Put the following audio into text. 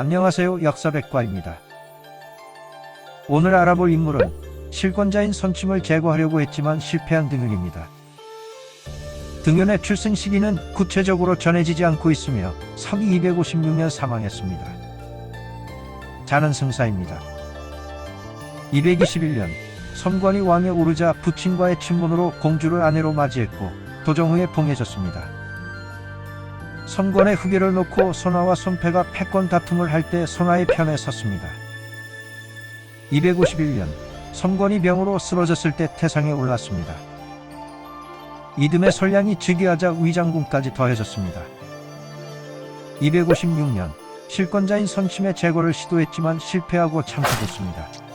안녕하세요. 역사백과입니다. 오늘 알아볼 인물은 실권자인 선침을 제거하려고 했지만 실패한 등윤입니다. 등윤의 출생 시기는 구체적으로 전해지지 않고 있으며 서기 256년 사망했습니다. 자는 승사입니다. 221년 선관위 왕에 오르자 부친과의 친분으로 공주를 아내로 맞이했고 도정후에 봉해졌습니다. 선권의 후계를 놓고 손아와 손패가 패권 다툼을 할때 손아의 편에 섰습니다. 251년 선권이 병으로 쓰러졌을 때 태상에 올랐습니다. 이듬해 설량이 즉위하자 위장군까지 더해졌습니다. 256년 실권자인 선침의 제거를 시도했지만 실패하고 참패됐습니다.